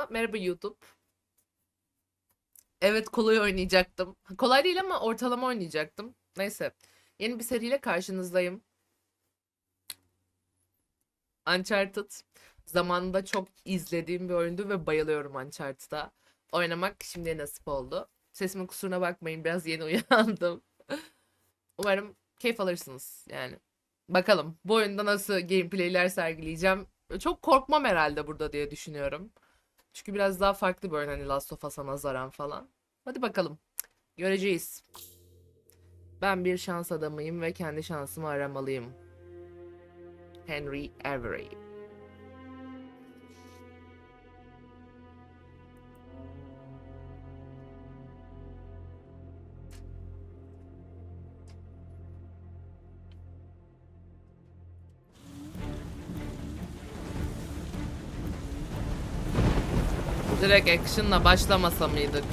kanalıma. Merhaba YouTube. Evet kolay oynayacaktım. Kolay değil ama ortalama oynayacaktım. Neyse. Yeni bir seriyle karşınızdayım. Uncharted. Zamanında çok izlediğim bir oyundu ve bayılıyorum Uncharted'a. Oynamak şimdiye nasip oldu. Sesimin kusuruna bakmayın biraz yeni uyandım. Umarım keyif alırsınız yani. Bakalım bu oyunda nasıl gameplay'ler sergileyeceğim. Çok korkmam herhalde burada diye düşünüyorum. Çünkü biraz daha farklı bir oyun hani Last of Us'a nazaran falan. Hadi bakalım. Göreceğiz. Ben bir şans adamıyım ve kendi şansımı aramalıyım. Henry Avery. Direkt action'la başlamasa mıydık?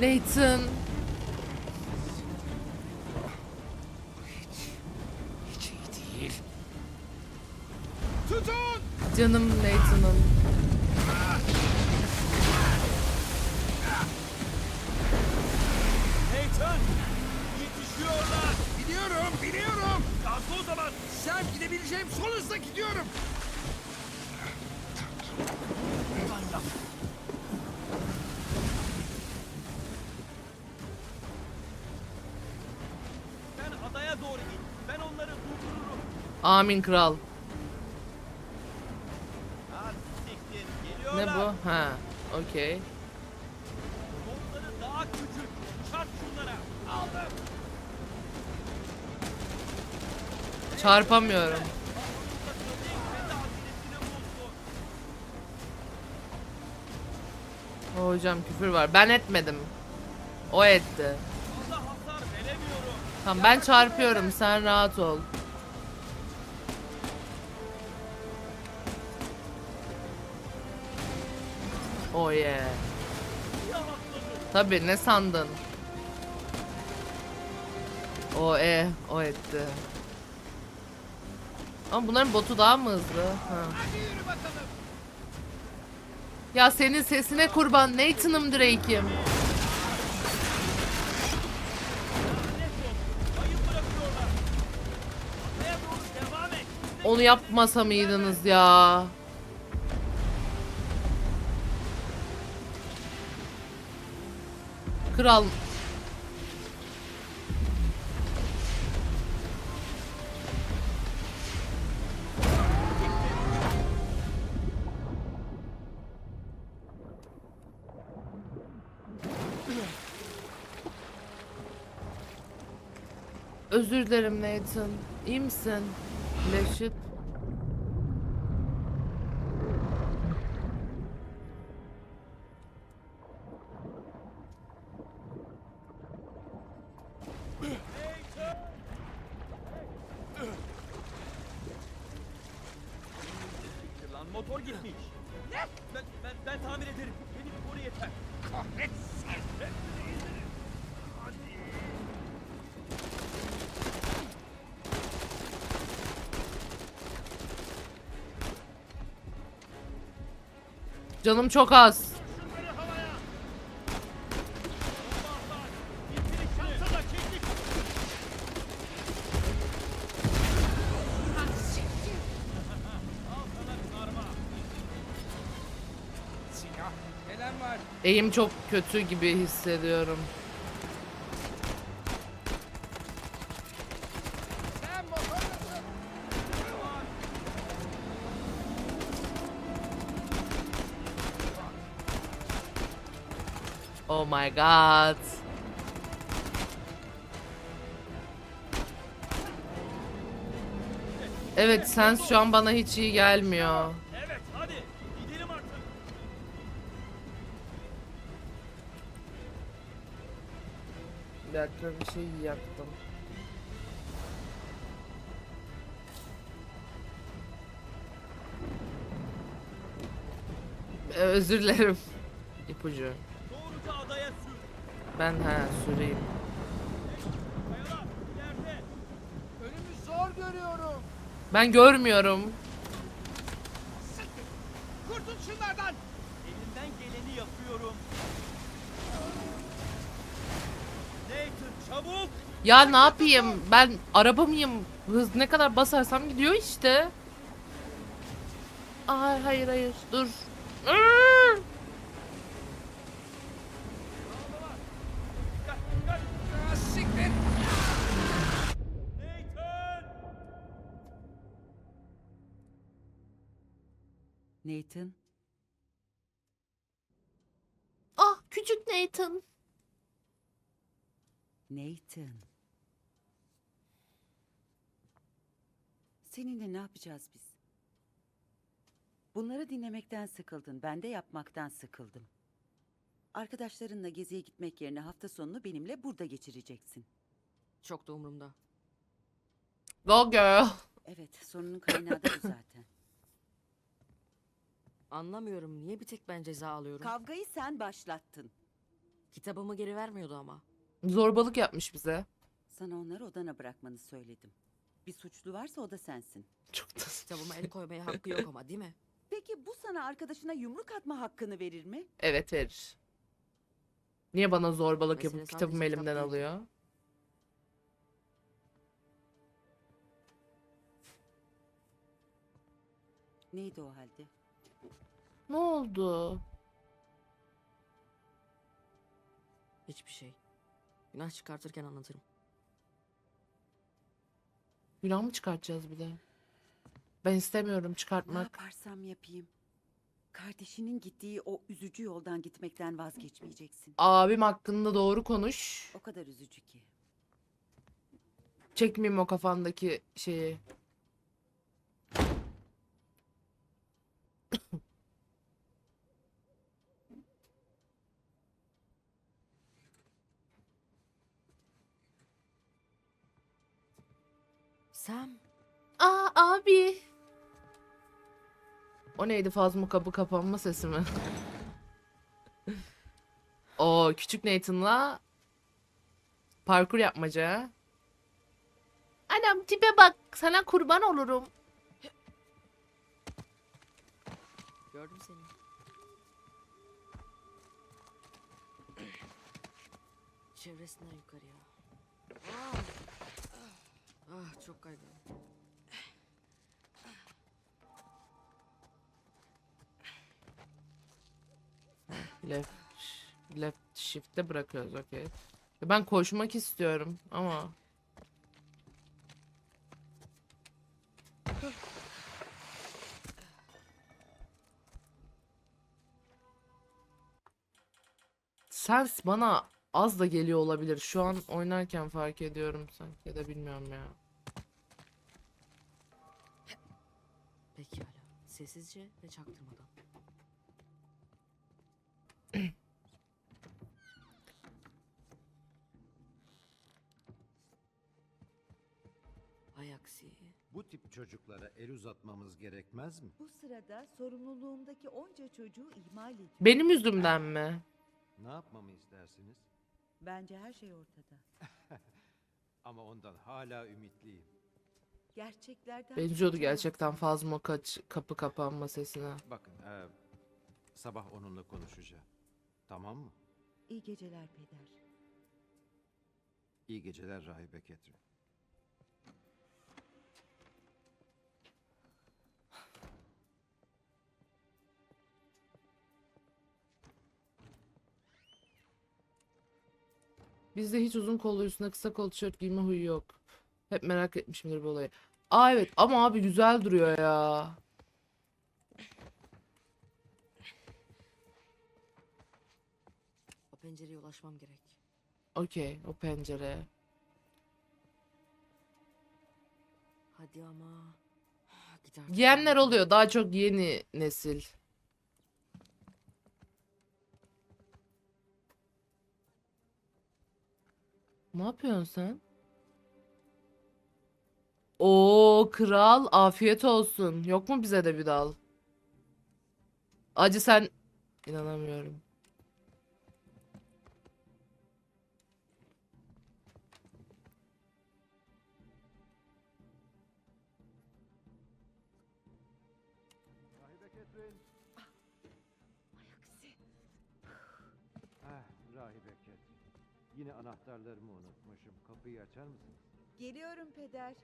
Nathan. Hiç iyi değil. Canım Nathan'ım. Amin kral. Ne bu? Ha. Okey. Çarpamıyorum. Hocam küfür var. Ben etmedim. O etti. Tamam ben çarpıyorum. Sen rahat ol. Oh yeah. Tabii ne sandın? O e, o etti. Ama bunların botu daha mı hızlı? Ha. Ya senin sesine kurban Nathan'ım Drake'im. Onu yapmasa mıydınız ya? Kral. Özür dilerim Nathan. İyi misin? Leşit. Lan motor gitmiş. Ne? Ben, ben, ben tamir ederim. Beni bir koru yeter. Kahretsin. Hadi. Canım çok az. Eğim çok kötü gibi hissediyorum. Oh my god. Evet sen şu an bana hiç iyi gelmiyor. Dakika bir şey yaktım. Ee, Özür dilerim. İpucu. Ben ha süreyim. Ben görmüyorum. Kurtul şunlardan. Ya ne yapayım? Ben araba mıyım? Hız ne kadar basarsam gidiyor işte. Ay hayır hayır dur. Iıı! Ah! Nathan, Ah küçük Nathan. Nathan. Seninle ne yapacağız biz? Bunları dinlemekten sıkıldın, ben de yapmaktan sıkıldım. Arkadaşlarınla geziye gitmek yerine hafta sonunu benimle burada geçireceksin. Çok da umurumda. Go girl. Evet, sorunun kaynağı da bu zaten. Anlamıyorum niye bir tek ben ceza alıyorum. Kavgayı sen başlattın. Kitabımı geri vermiyordu ama. Zorbalık yapmış bize. Sana onları odana bırakmanı söyledim. Bir suçlu varsa o da sensin. Çok da... Kitabıma el koymaya hakkı yok ama değil mi? Peki bu sana arkadaşına yumruk atma hakkını verir mi? Evet verir. Niye bana zorbalık Mesele yapıp kitabımı sadece kitap elimden değil. alıyor? Neydi o halde? Ne oldu? Hiçbir şey. Günah çıkartırken anlatırım. Günah mı çıkartacağız bir de? Ben istemiyorum Ne çıkartmak. yaparsam yapayım. Kardeşinin gittiği o üzücü yoldan gitmekten vazgeçmeyeceksin. Abim hakkında doğru konuş. O kadar üzücü ki. Çekmeyeyim o kafandaki şeyi. Sam. Aa abi. O neydi Fazma kapı kapanma sesi mi? o küçük Nathan'la parkur yapmaca. Anam tipe bak sana kurban olurum. Gördüm seni. Çevresinden yukarıya. Ah, ah çok kaygan. Left, left shift'te bırakıyoruz okey. Ben koşmak istiyorum ama Sens bana az da geliyor olabilir. Şu an oynarken fark ediyorum sanki ya da bilmiyorum ya. Pekala. Sessizce ve çaktırmadan. Hay aksi. Bu tip çocuklara el uzatmamız gerekmez mi? Bu sırada sorumluluğumdaki onca çocuğu ihmal ediyor. Benim yüzümden mi? Ne yapmamı istersiniz? Bence her şey ortada. Ama ondan hala ümitliyim. Gerçeklerden Benziyordu gerçekten Fazma kaç kapı kapanma sesine. Bakın, eee, sabah onunla konuşacağım. Tamam mı? İyi geceler peder. İyi geceler Rahibe Ketrin. Bizde hiç uzun kollu üstüne kısa kol tişört giyme huyu yok. Hep merak etmişimdir bu olayı. Aa evet ama abi güzel duruyor ya. O pencereye ulaşmam gerek. Okey o pencere. Hadi ama. Git artık. Giyenler oluyor daha çok yeni nesil. Ne yapıyorsun sen? Oo kral afiyet olsun. Yok mu bize de bir dal? Acı sen inanamıyorum. Ah. Yine anahtarlarımı unutmuşum. Kapıyı açar mısın? Geliyorum peder.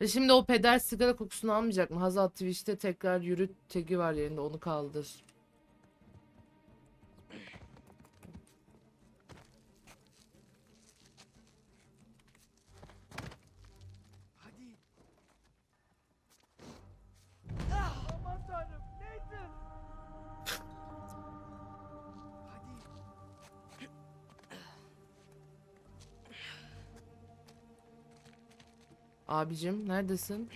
Ve şimdi o peder sigara kokusunu almayacak mı? Hazal Twitch'te tekrar yürüt tagi var yerinde onu kaldır. Abicim neredesin?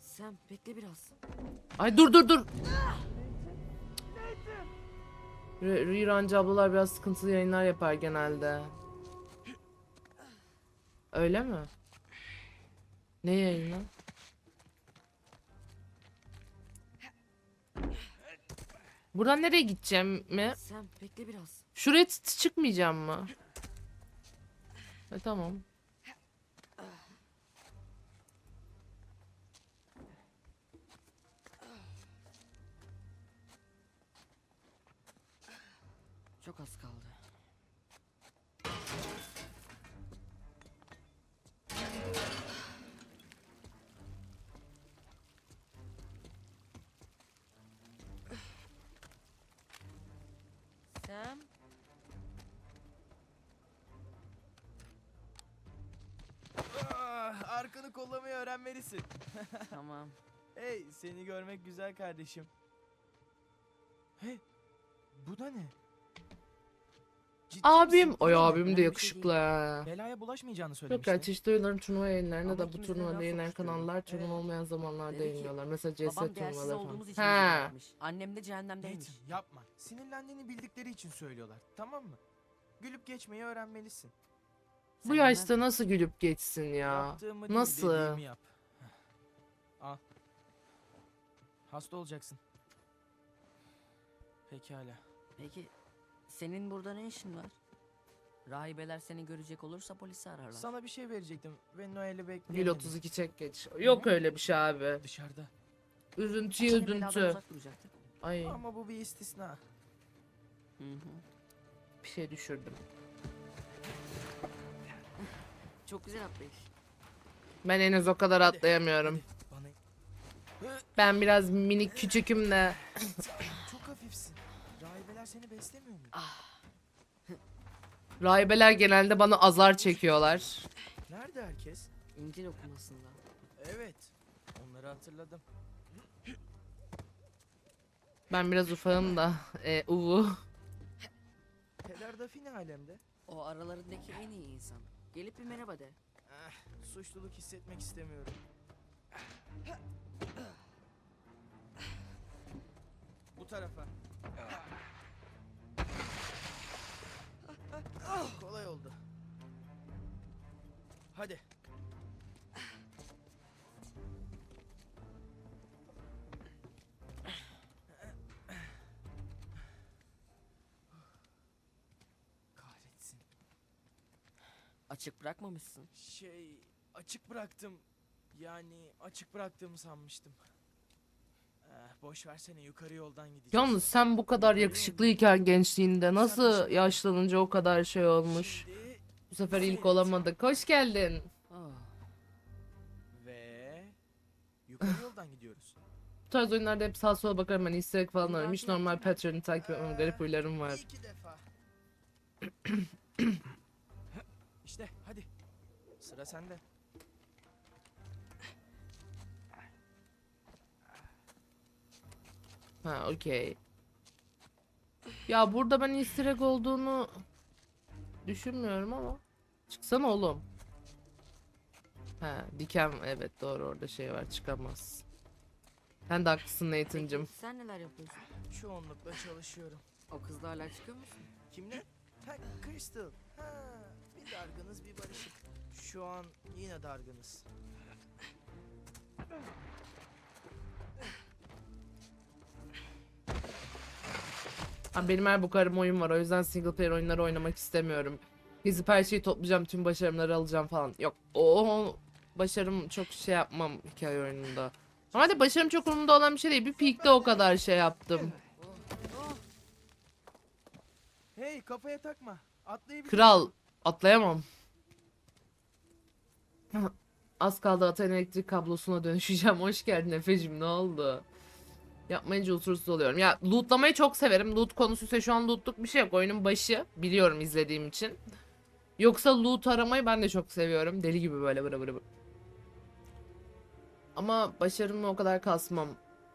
Sam bekle biraz. Ay dur dur dur. Re- Rerancı ablalar biraz sıkıntılı yayınlar yapar genelde. Öyle mi? Ne yayını? Buradan nereye gideceğim mi? Sam bekle biraz. Şuraya çıkmayacağım mı? E tamam. Çok az kaldı. Arkanı kollamayı öğrenmelisin. tamam. Hey, seni görmek güzel kardeşim. Hey, bu da ne? Ciddi Abim, misin? Oy abim de şey yakışıklı ha. Belaya bulaşmayacağını Yok söylemişti. ya çeşitli oyunların turnuva yayınlarında Ama da bu turnuva laf yayınlayan sokuşturdu. kanallar turnuva Evet. olmayan zamanlarda Dedi ki, yayınlıyorlar. Mesela CS Babam değersiz turnuvaları olduğumuz falan. için bizi Ha. bırakmış. Annem de cehennemdeymiş. Nathan, yapma. Sinirlendiğini bildikleri için söylüyorlar. Tamam mı? Gülüp geçmeyi öğrenmelisin. Bu Sen yaşta nasıl gülüp geçsin ya? Yaptığımı değil, nasıl? dediğimi yap. Al. Hasta olacaksın. Pekala. Peki senin burada ne işin var? Rahibeler seni görecek olursa polisi ararlar. Sana bir şey verecektim ve Noel'i Gül bekleyemedim. 32 çek geç. Yok öyle bir şey abi. Dışarıda. Beladan üzüntü. uzak duracaktık. Ay Ama bu bir istisna. Hı hı. bir şey düşürdüm. Çok güzel atlayış. Ben henüz o kadar atlayamıyorum. Bana... Ben biraz minik küçüküm de. Çok hafifsin. Rahibeler seni beslemiyor mu? Rahibeler genelde bana azar çekiyorlar. Nerede herkes? İncil okumasında. Evet. Onları hatırladım. Ben biraz ufağım da. E, uvu. Peder Duffy ne alemde? O aralarındaki en iyi insan. Gelip bir merhaba de. Eh, suçluluk hissetmek istemiyorum. Bu tarafa. Kolay oldu. Hadi. Açık bırakmamışsın. Şey açık bıraktım. Yani açık bıraktığımı sanmıştım. Eh, boş versene yukarı yoldan gideceğiz. Yalnız sen bu kadar yakışıklıyken gençliğinde nasıl yaşlanınca o kadar şey olmuş. Şimdi Bu sefer ilk olamadık. Hoş geldin. Oh. ve yukarı yoldan gidiyoruz. Bu tarz oyunlarda hep sağa sola bakarım ben easter egg falan ararım. Hiç normal pattern'ı takip etmem. Garip huylarım var. İki defa. işte hadi. Sıra sende. Ha okey. Ya burada ben easter egg olduğunu düşünmüyorum ama. Çıksana oğlum. Ha diken evet doğru orada şey var çıkamaz. Sen de haklısın Nathan'cım. Sen neler yapıyorsun? Çoğunlukla çalışıyorum. O kızla hala çıkıyor musun? Kimle? Ha, Crystal. Ha, Şu an yine dargınız. Ha, benim her bu karım oyun var o yüzden single player oyunları oynamak istemiyorum. Gezip her şeyi toplayacağım tüm başarımları alacağım falan. Yok o başarım çok şey yapmam hikaye oyununda. Normalde başarım çok umurumda olan bir şey değil. Bir peak'te o kadar şey yaptım. Hey kafaya takma. Atlayabilir. Kral atlayamam. Az kaldı atan elektrik kablosuna dönüşeceğim. Hoş geldin Efe'cim ne oldu? Yapmayınca huzursuz oluyorum. Ya lootlamayı çok severim. Loot konusu şu an lootluk bir şey yok. Oyunun başı. Biliyorum izlediğim için. Yoksa loot aramayı ben de çok seviyorum. Deli gibi böyle bıra bıra bıra. Ama başarımı o kadar kasmam.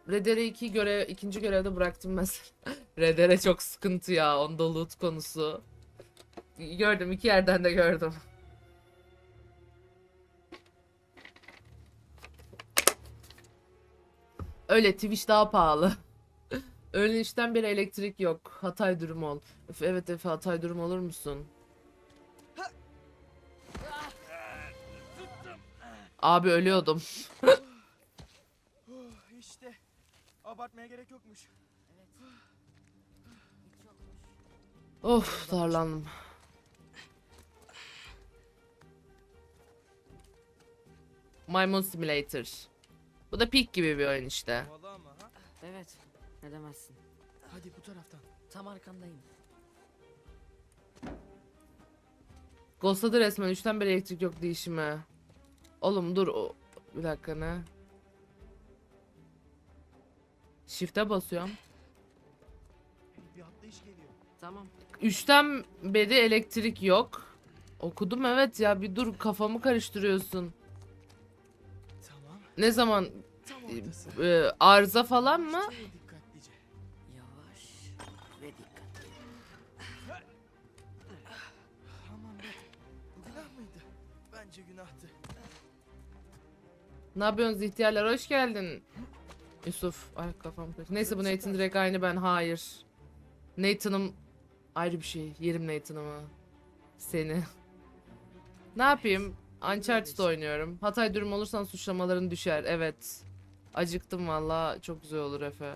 Redere 2 görev, ikinci görevde bıraktım mesela. Redere çok sıkıntı ya. Onda loot konusu. Gördüm iki yerden de gördüm. Öyle Twitch daha pahalı. Öğlen işten beri elektrik yok. Hatay durum ol. Efe, evet Efe Hatay durum olur musun? Abi ölüyordum. İşte. Abartmaya gerek yokmuş. Of darlandım. Maymun Simulator. Bu da Peak gibi bir oyun işte. Evet. Ne demezsin. Hadi bu taraftan. Tam arkandayım. Ghostladı resmen. Üçten beri elektrik yok değişime. Oğlum dur. O... Bir dakika ne? Shift'e basıyorum. Bir atlayış geliyor. Tamam. Üçten beri elektrik yok. Okudum evet ya bir dur kafamı karıştırıyorsun. Ne zaman ortası. e, arıza falan mı? Şöyle dikkatlice. Yavaş ve dikkatli. Aman be. Bu günah mıydı? Bence günahtı. Ne yapıyorsunuz ihtiyarlar hoş geldin. Yusuf ay kafam karıştı. Neyse bu Nathan direkt aynı ben hayır. Nathan'ım ayrı bir şey. Yerim Nathan'ımı. Seni. ne yapayım? Uncharted oynuyorum. Hatay durum olursan suçlamaların düşer. Evet. Acıktım valla. Çok güzel olur Efe.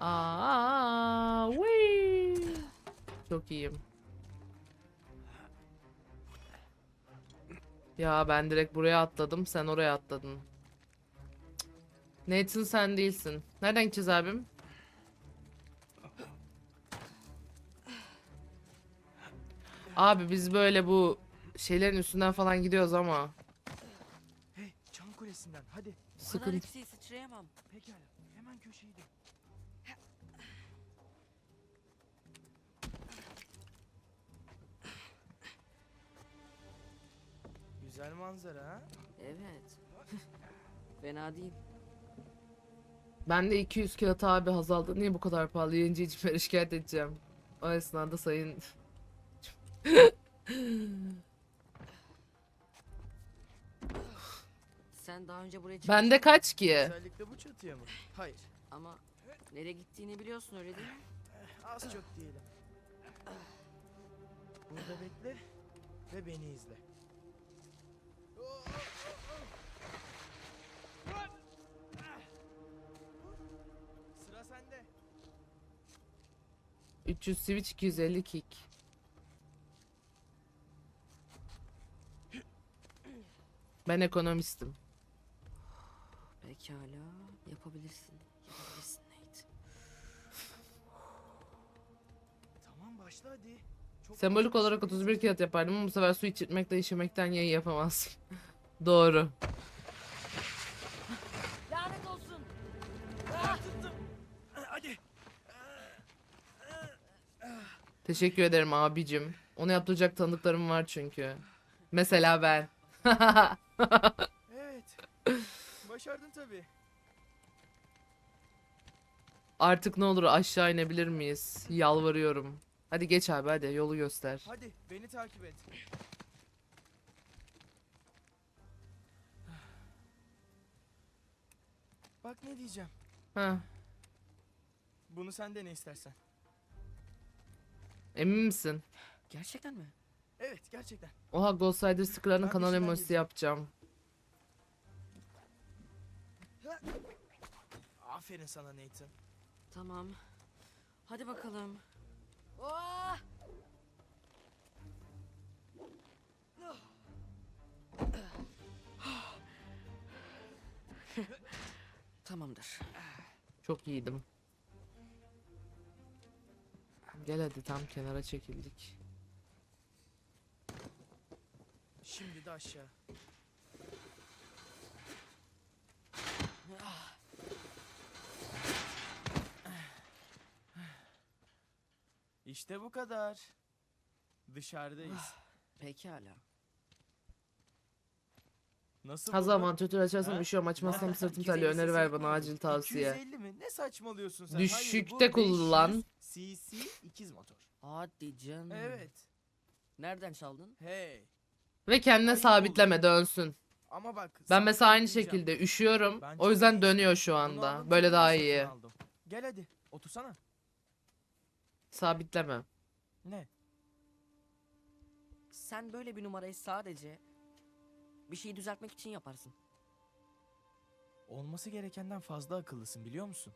Aa, wee. Çok iyiyim. Ya ben direkt buraya atladım. Sen oraya atladın. Nathan sen değilsin. Nereden gideceğiz abim? Abi biz böyle bu şeylerin üstünden falan gidiyoruz ama Hey çan kulesinden hadi. Kadar sıkıntı. yükseğe sıçrayamam. Pekala. Hemen köşeyi dön. Güzel manzara ha? Evet. Fena değil. Ben de 200 kağıt abi Hazal'da niye bu kadar pahalı yayıncı için şikayet edeceğim. O esnada sayın Sen daha önce buraya çıkmış Bende kaç ki? Özellikle bu çatıya mı? Hayır. ama nereye gittiğini biliyorsun öyle değil mi? Az çok diyelim. Burada bekle ve beni izle. Sıra sende. 300 switch 250 kick. Ben ekonomistim. Pekala. Yapabilirsin. Yapabilirsin Nate. Tamam başla hadi. Çok Sembolik olarak düşünme. 31 kağıt yapardım ama bu sefer su içirtmekle işemekten yayın yapamazsın. Doğru. Lanet olsun. Hadi. Teşekkür ederim abicim. Onu yaptıracak tanıdıklarım var çünkü. Mesela ben. Evet. Başardın tabii. Artık ne olur aşağı inebilir miyiz? Yalvarıyorum. Hadi geç abi hadi yolu göster. Hadi beni takip et. Bak ne diyeceğim. Heh, Bunu sen de ne istersen. emin misin? Gerçekten mi? Evet gerçekten. Oha Ghost Rider Ben kanal peşinden emojisi yapacağım. Aferin sana Nathan. Tamam. Hadi bakalım. Oh! Tamamdır. Çok iyiydim. Gel hadi tam kenara çekildik. Şimdi de aşağı. İşte bu kadar. Dışarıdayız. Pekala. Nasıl buldun? vantilatör açarsam üşüyorum açmazsam sırtım 250 terliyor öneri ver bana acil tavsiye. 250 mi? Ne saçmalıyorsun sen? Düşükte Hayır, kullan. 500 cc ikiz motor. Hadi canım. Evet. Nereden çaldın? Hey. Ve kendine sabitleme dönsün. Ama bak. Ben mesela aynı diyeceğim. şekilde üşüyorum. Ben O yüzden dönüyor şu Bunu anda. aldım, Böyle daha satın iyi. aldım. Gel hadi. Otursana. Sabitleme. Ne? Sen böyle bir numarayı sadece bir şeyi düzeltmek için yaparsın. Olması gerekenden fazla akıllısın biliyor musun?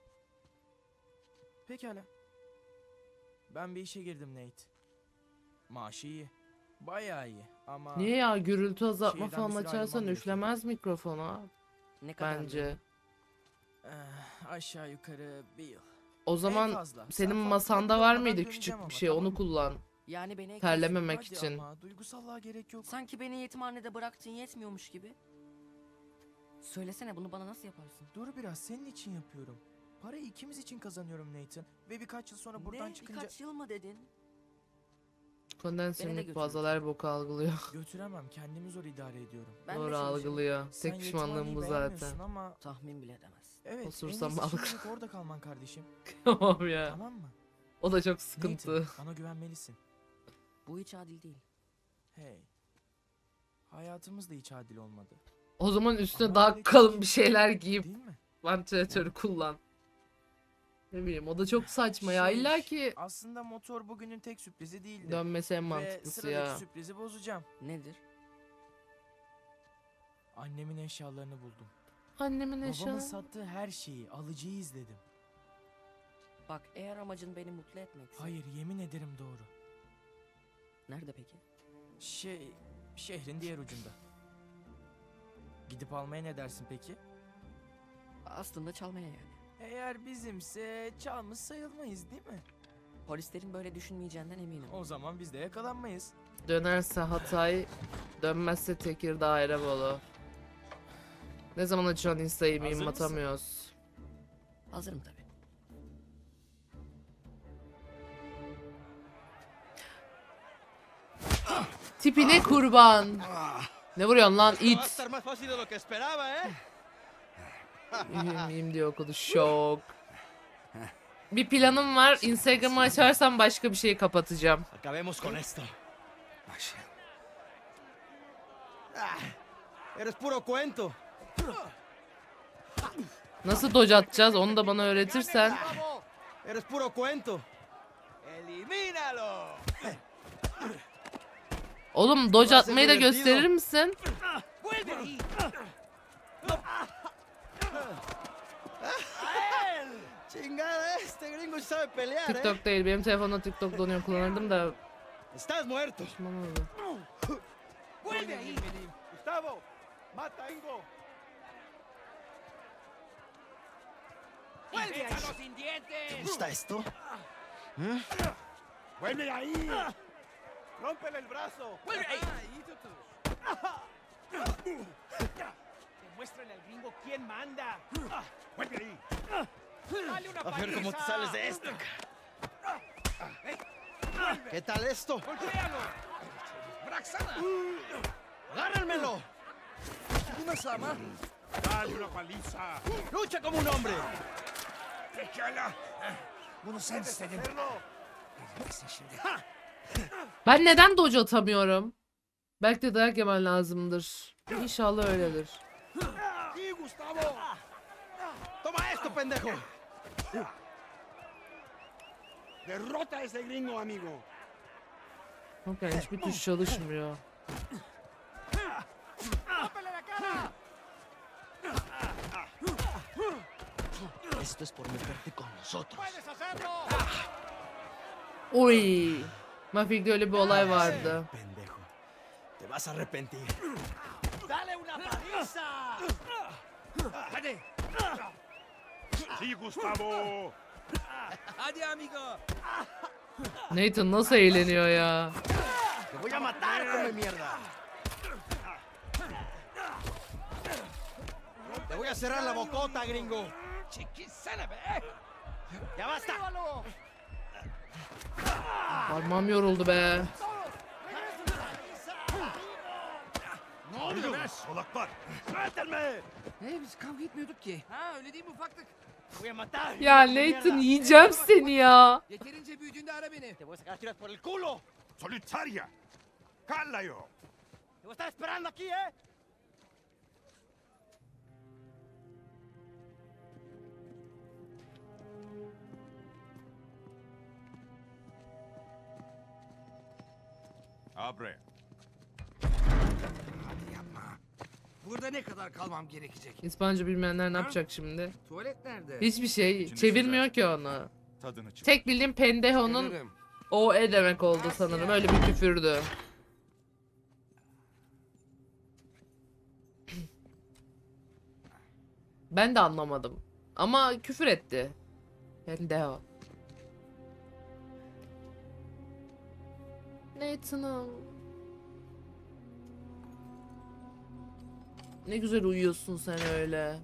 Pekala. Ben bir işe girdim Nate. Maaşı iyi. Bayağı iyi ama... Niye ya gürültü azaltma Şeyden bir falan açarsan ayrılmam üflemez mikrofona Ne kadar bence. Eh, aşağı yukarı bir yıl. O En zaman fazla. Sen senin farkında masanda var mıydı döneceğim küçük ama, bir şey tamam onu mı? kullan. Yani beni. Terlememek Hadi için. ama duygusallığa gerek yok. Sanki beni yetimhanede bıraktığın yetmiyormuş gibi. Söylesene bunu bana nasıl yaparsın? Dur biraz senin için yapıyorum. Parayı ikimiz için kazanıyorum Nathan. Ve birkaç yıl sonra buradan ne? çıkınca Birkaç yıl mı dedin? Kondenserlik götürün. fazlalar boku algılıyor. götüremem. Kendimi zor idare ediyorum. Ben de Doğru algılıyor. Sen Tek pişmanlığım bu yetimhaneyi zaten. Ama Tahmin bile edemezsin. evet Osursam en iyisi algı- şimdilik orada kalman kardeşim. Tamam ya. Tamam mı? O da çok sıkıntı. Nathan, bana güvenmelisin. Bu hiç adil değil. Hey. Hayatımız da hiç adil olmadı. O zaman üstüne Ama daha öyle kalın bir şeyler giyip Değil mi? vantilatörü kullan. Ne bileyim o da çok saçma ya. Şey, İlla ki Aslında motor bugünün tek sürprizi değildi. dönmesi en Ve mantıklısı sıradaki ya. sürprizi bozacağım. Nedir? Annemin eşyalarını buldum. Annemin Babamın eşya. sattığı her şeyi, alıcıyı izledim. Bak eğer amacın beni mutlu etmekse. Hayır, yemin ederim doğru. Nerede peki? Şey, şehrin diğer ucunda. Gidip almaya ne dersin peki? Aslında çalmaya yani. Eğer bizimse çalmış sayılmayız değil mi? Polislerin böyle düşünmeyeceğinden eminim. O zaman biz de yakalanmayız. Dönerse Hatay, dönmezse Tekirdağ Erebolu. Ne zaman açıyorsun Insta'yı Hazır miyim mısın? atamıyoruz. Hazırım tabii. Tipine kurban. Ne vuruyorsun lan it? estar más fácil de lo que esperaba, ¿eh? İyiyim iyiyim diyor okudu şok. Bir planım var. Instagram'ı açarsam başka bir şeyi kapatacağım. Acabemos con esto. Ah, eres puro cuento. Nasıl dodge atacağız onu da bana öğretirsen. Eres puro cuento. Elimínalo. Oğlum dodge atmayı da gösterir misin? Ahí. Chingada, este gringo sabe pelear, ¿eh? TikTok değil. Benim telefonda TikTok donuyor kullanırdım da Estás muerto. pişman oldu. Vuelve ahí. Gustavo, mata a Ingo. ¡Vuelve a los sin dientes! ¿Te gusta esto? ¿Eh? ¡Vuelve ahí! ¡Rómpele el brazo! ¡Vuelve ahí! Demuéstrale al gringo quién manda. ¡Vuelve ahí! ¡Dale una A ver cómo te paliza! sales de esta. ¿Qué tal esto? ¡Golpéalo! ¡Braxana! ¡Agárrenmelo! ¡Una sama! ¡Dale una paliza! ¡Lucha como un hombre! Pekala. Bunu sen istedin. Neyse şimdi. Ben neden dodge atamıyorum? Belki de dayak yemen lazımdır. İnşallah öyledir. ¡Sí, Gustavo! ¡Toma esto, pendejo! Derrota a ese gringo, amigo. Bakın hiçbir tuş çalışmıyor. ¡Rómpele la cara! Esto es por meterte con nosotros. ¡Puedes hacerlo! Oy. Mafik'te öyle bir olay vardı. Pendejo. Te vas a arrepentir. ¡Dale una paliza! Hadi. Sí, Gustavo. Hadi amigo. Nathan nasıl eğleniyor ya? Te voy a matar, come mierda. Te voy a cerrar la bocota, gringo. Çekilsene be. Ya basta. Parmağım yoruldu be. Ne oluyor be? Solaklar. Suéltenme. Hey biz kavga etmiyorduk ki. Ha öyle değil mi ufaklık? Ya Nathan yiyeceğim seni ya. Yeterince büyüdüğünde ara beni. Te voy a sacar tiras por el culo. Solitaria. Cállayo. Te voy a estar esperando aquí, ¿eh? Abre. Hadi yapma. Burada ne kadar kalmam gerekecek? İspanyolca bilmeyenler ne yapacak şimdi? Tuvalet nerede? Hiçbir şey çevirmiyor ki onu. Tadını çık. Tek bildiğim pendeho'nun Gelirim. o e demek oldu sanırım. Öyle bir küfürdü. Ben de anlamadım. Ama küfür etti. Pendeho. Nathan'ım. Ne güzel uyuyorsun sen öyle.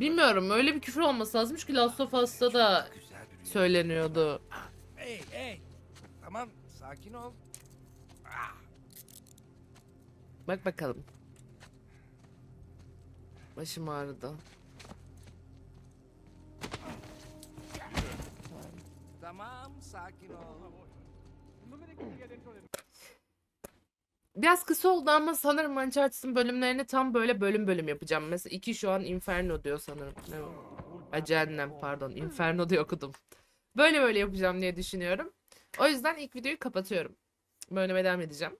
Bilmiyorum öyle bir küfür olması lazım çünkü Last of Us'ta da söyleniyordu. Hey hey. Tamam sakin ol. Bak bakalım. Başım ağrıdı. Tamam sakin ol. Biraz kısa oldu ama sanırım Uncharted'ın bölümlerini tam böyle bölüm bölüm yapacağım. Mesela iki şu an Inferno diyor sanırım. Ne Cehennem pardon. Inferno diye okudum. Böyle böyle yapacağım diye düşünüyorum. O yüzden ilk videoyu kapatıyorum. Bölüme devam edeceğim.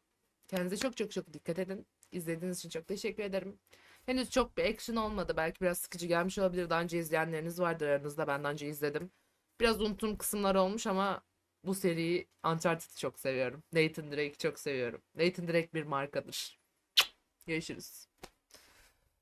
Kendinize çok çok çok dikkat edin. İzlediğiniz için çok teşekkür ederim. Henüz çok bir action olmadı. Belki biraz sıkıcı gelmiş olabilir. Daha önce izleyenleriniz vardır aranızda. Ben daha önce izledim. Biraz unuttuğum kısımlar olmuş ama bu seriyi Uncharted'ı çok seviyorum. Nathan Drake'i çok seviyorum. Nathan Drake bir markadır. Görüşürüz.